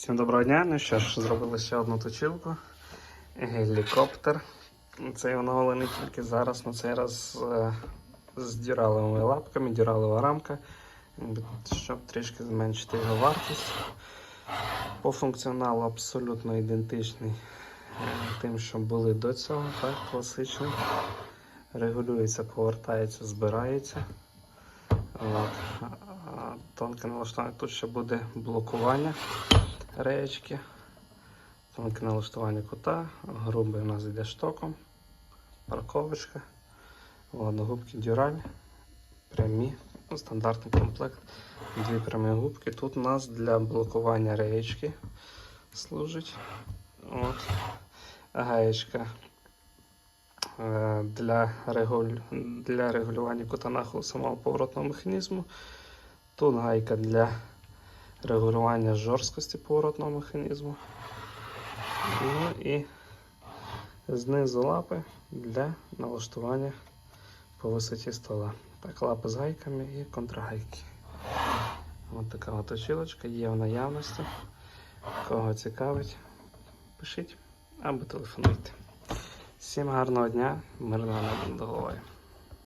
Всім доброго дня. Ну що ж, зробили ще одну точилку. Гелікоптер. Цей оновлений тільки зараз, на цей раз е, з дюралевими лапками, дюралева рамка, щоб трішки зменшити його вартість. По функціоналу абсолютно ідентичний е, тим, що були до цього, так, класичний. Регулюється, повертається, збирається. Тонке налаштування. Тут ще буде блокування реєчки. Тонке налаштування кута. Грубий у нас йде штоком. Парковочка. Губки дюраль. Прямі. Стандартний комплект. Дві прямі губки. Тут у нас для блокування реєчки служить. От. Гаєчка е, для, регуль... для регулювання кута нахилу самого поворотного механізму. Тут гайка для регулювання жорсткості поворотного механізму. Ну і знизу лапи для налаштування по висоті стола. Так, лапи з гайками і контрагайки. Ось така от очілочка є в наявності. Кого цікавить, пишіть або телефонуйте. Всім гарного дня, мирного неба над головою.